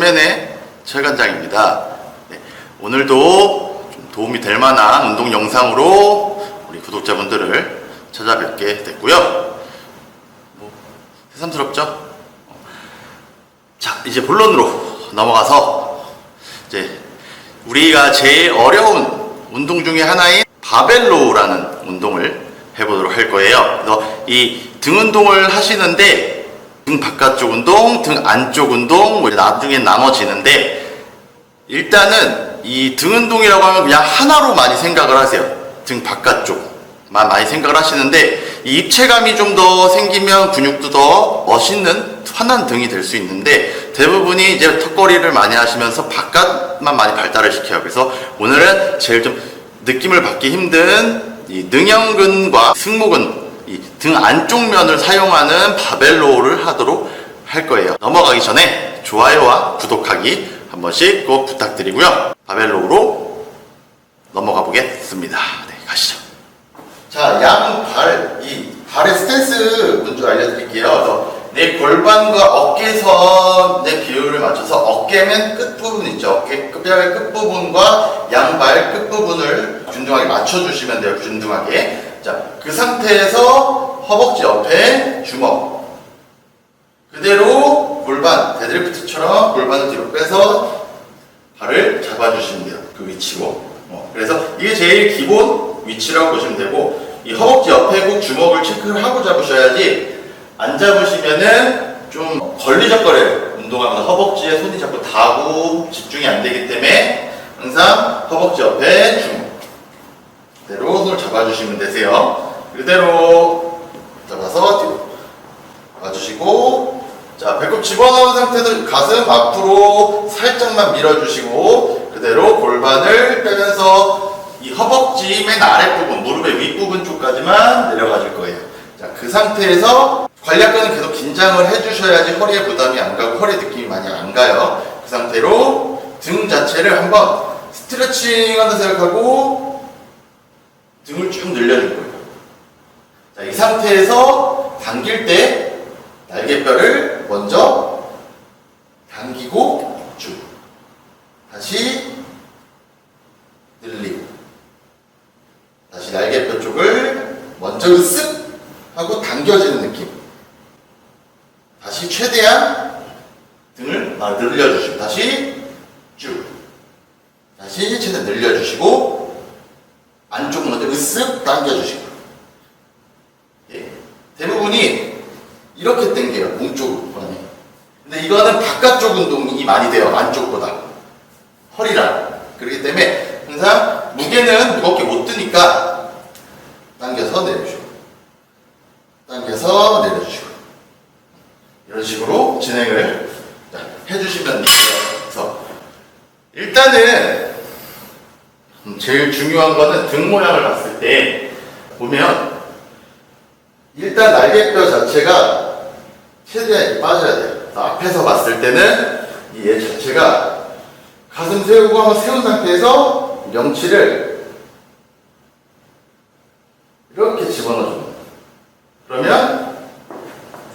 진면의 철관장입니다. 네, 오늘도 좀 도움이 될 만한 운동 영상으로 우리 구독자분들을 찾아뵙게 됐고요. 뭐, 새삼스럽죠? 어. 자, 이제 본론으로 넘어가서 이제 우리가 제일 어려운 운동 중에 하나인 바벨로우라는 운동을 해보도록 할 거예요. 그래서 이 등 운동을 하시는데 등 바깥쪽 운동, 등 안쪽 운동, 뭐 나중에 나눠지는데 일단은 이 등 운동이라고 하면 그냥 하나로 많이 생각을 하세요. 등 바깥쪽만 많이 생각을 하시는데 이 입체감이 좀 더 생기면 근육도 더 멋있는 환한 등이 될 수 있는데 대부분이 이제 턱걸이를 많이 하시면서 바깥만 많이 발달을 시켜요. 그래서 오늘은 제일 좀 느낌을 받기 힘든 이 능형근과 승모근 이 등 안쪽 면을 사용하는 바벨로우를 하도록 할 거예요. 넘어가기 전에 좋아요와 구독하기 한 번씩 꼭 부탁드리고요. 바벨로우로 넘어가 보겠습니다. 네, 가시죠. 자, 양 발, 이 발의 스탠스 먼저 알려드릴게요. 내 골반과 어깨선의 비율을 맞춰서 어깨면 끝부분 있죠. 어깨 뼈의 끝부분과 양발 끝부분을 균등하게 맞춰주시면 돼요. 균등하게. 자, 그 상태에서 허벅지 옆에 주먹. 그대로 골반, 데드리프트처럼 골반을 뒤로 빼서 발을 잡아주시면 돼요. 그 위치고. 어, 그래서 이게 제일 기본 위치라고 보시면 되고, 이 허벅지 옆에 꼭 주먹을 체크를 하고 잡으셔야지, 안 잡으시면은 좀 걸리적거려요. 운동하면서 허벅지에 손이 자꾸 닿고 집중이 안 되기 때문에 항상 허벅지 옆에 주먹. 그대로 손을 잡아주시면 되세요. 그대로 잡아서 뒤로 와주시고 자 배꼽 집어넣은 상태에서 가슴 앞으로 살짝만 밀어주시고 그대로 골반을 빼면서 이 허벅지 맨 아랫부분 무릎의 윗부분 쪽까지만 내려가 줄 거예요 자 그 상태에서 관략근은 계속 긴장을 해주셔야지 허리에 부담이 안 가고 허리 느낌이 많이 안 가요 그 상태로 등 자체를 한번 스트레칭 한다 생각하고 등을 쭉 늘려줄 거예요. 자, 이 상태에서 당길 때 날개뼈를 먼저 당기고 쭉. 다시 늘리고. 다시 날개뼈 쪽을 먼저 으쓱 하고 당겨지는 느낌. 다시 최대한 등을 아, 늘려주시고 다시 쭉. 다시 최대한 늘려주시고 당겨주시고 예. 대부분이 이렇게 당겨요 몸 쪽으로 많이. 근데 이거는 바깥쪽 운동이 많이 돼요 안쪽보다. 허리랑. 그렇기 때문에 항상 무게는 무겁게 못 드니까 당겨서 내려주시고 당겨서 내려주시고. 이런 식으로 진행을 자, 해주시면 돼요. 일단은 음, 제일 중요한 거는 등 모양을 봤을 때 보면 일단 날개뼈 자체가 최대한 빠져야 돼요. 앞에서 봤을 때는 이 얘 자체가 가슴 세우고 한번 세운 상태에서 명치를 이렇게 집어넣어줍니다. 그러면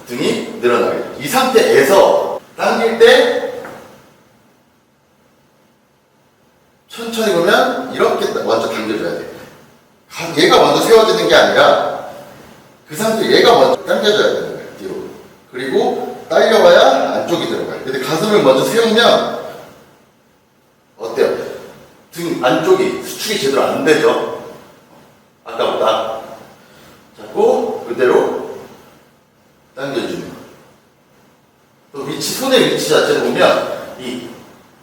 등이 늘어나게 돼요. 이 상태에서 당길 때 천천히 보면 이렇게 먼저 당겨줘야 돼. 가- 얘가 먼저 세워지는 게 아니라 그 상태 얘가 먼저 당겨줘야 되는 거예요. 뒤로. 그리고 딸려와야 안쪽이 들어가요. 근데 가슴을 먼저 세우면 어때요? 등 안쪽이 수축이 제대로 안 되죠. 아까보다. 잡고 그대로 당겨주는 거예요. 또 위치 손의 위치 자체를 보면 이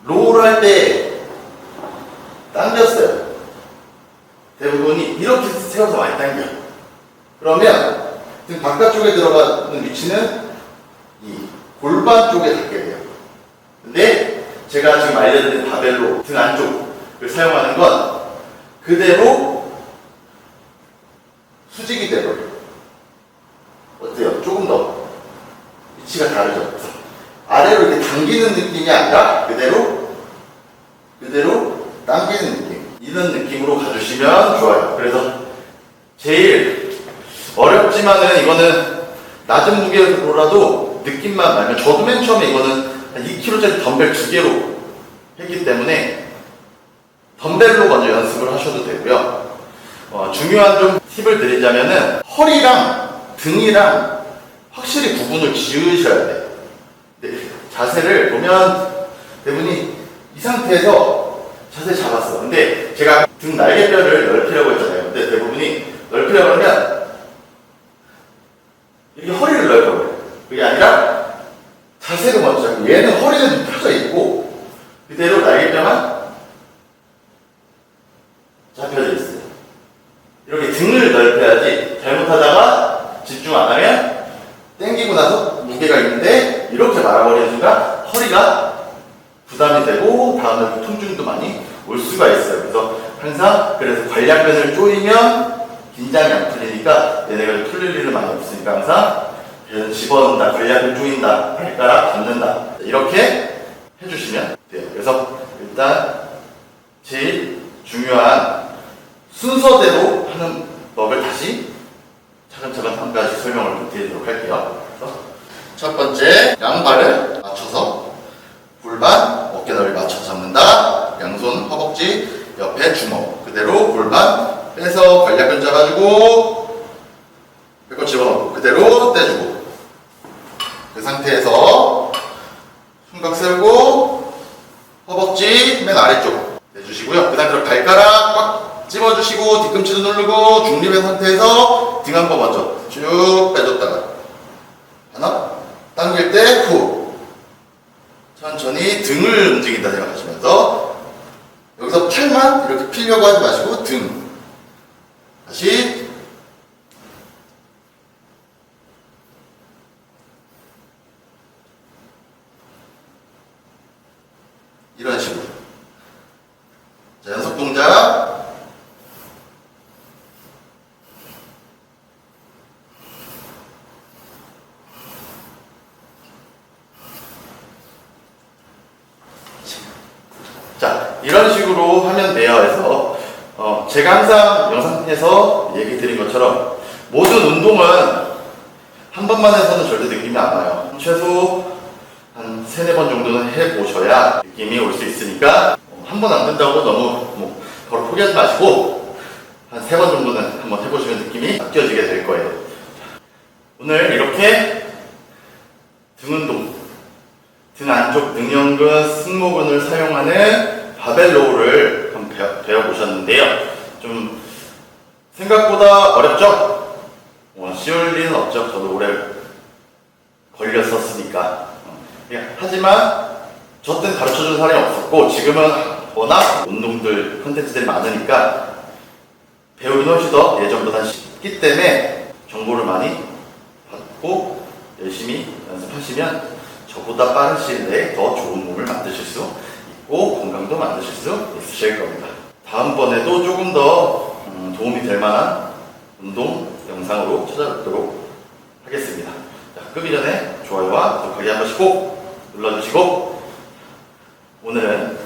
롤 할 때 당겼어요. 대부분이 이렇게 세워서 많이 당겨요. 그러면 등 바깥쪽에 들어가는 위치는 이 골반 쪽에 닿게 돼요. 근데 제가 지금 알려드린 바벨로 등 안쪽을 사용하는 건 그대로 수직이 되버려요. 어때요? 조금 더 위치가 다르죠? 그래서 아래로 이렇게 당기는 느낌이 아니라 그대로 그대로 당기는 느낌 이런 느낌으로 가주시면 좋아요. 그래서 제일 어렵지만은 이거는 낮은 무게로라도 느낌만 나면 저도 맨 처음에 이거는 한 2kg짜리 덤벨 두 개로 했기 때문에 덤벨로 먼저 연습을 하셔도 되고요. 어, 중요한 좀 팁을 드리자면은 허리랑 등이랑 확실히 구분을 지으셔야 돼요. 네, 자세를 보면 대분이 이 상태에서 자세 잡았어. 근데 제가 등 날개뼈를 넓히려고 했잖아요. 근데 대부분이 넓히려고 하면 이렇게 허리를 넓혀버려요. 그게 아니라 자세를 먼저 잡고 얘는 허리는 좀 펴져 있고 그대로 날개뼈만 잡혀져 있어요. 이렇게 등을 넓혀야지 잘못하다가 집중 안 하면 땡기고 나서 무게가 있는데 이렇게 말아버리는 순간 허리가 부담이 되고 다음날 통증도 많이 올 수가 있어요. 그래서 항상 그래서 관략근을 조이면 긴장이 안 풀리니까 얘네가 좀 풀릴 일은 많이 없으니까 항상 집어넣는다, 관략근 조인다, 발가락 잡는다 이렇게 해주시면 돼요. 그래서 일단 제일 중요한 순서대로 하는 법을 다시 차근차근 한 가지 설명을 좀 드리도록 할게요. 첫 번째 양발을 맞춰서 골반 어깨 넓이 맞춰 잡는다. 양손 허벅지 옆에 주먹 그대로 골반 빼서 관략근 잡아주고 배꼽 집어넣고 그대로 떼주고. 그 상태에서 손각 세우고 허벅지 맨 아래쪽 내주시고요. 그 상태로 발가락 꽉 찝어주시고 뒤꿈치도 누르고 중립의 상태에서 등 한 번 먼저 쭉 빼줬다가 하나 당길 때 후. 천천히 등을 움직인다 생각하시면서 여기서 팔만 이렇게 피려고 하지 마시고 등 다시. 이런 식으로. 자, 연속 동작. 자, 이런 식으로 하면 돼요. 제가 항상 영상에서 얘기 드린 것처럼 모든 운동은 한 번만 해서는 절대 느낌이 안 와요. 최소 한 세네 번 정도는 해보셔야 느낌이 올 수 있으니까 한 번 안 된다고 너무 뭐 바로 포기하지 마시고 한 세 번 정도는 한번 해보시면 느낌이 바뀌어지게 될 거예요. 오늘 이렇게 등 운동 등 안쪽 등연근, 승모근을 사용하는 바벨 로우를 한번 배워, 배워보셨는데요. 좀 생각보다 어렵죠? 어, 쉬울 리는 없죠. 저도 오래 걸렸었으니까. 어, 예, 하지만 저 때는 가르쳐준 사람이 없었고 지금은 워낙 운동들 컨텐츠들이 많으니까 배우긴 훨씬 더 예전보다 쉽기 때문에 정보를 많이 받고 열심히 연습하시면 저보다 빠른 시일 내에 더 좋은 몸을 만드실 수 있고 건강도 만드실 수 있으실 겁니다. 다음번에도 조금 더 음, 도움이 될 만한 운동 영상으로 찾아뵙도록 하겠습니다. 자, 끄기 전에 좋아요와 구독하기 한 번씩 꼭 눌러주시고 오늘은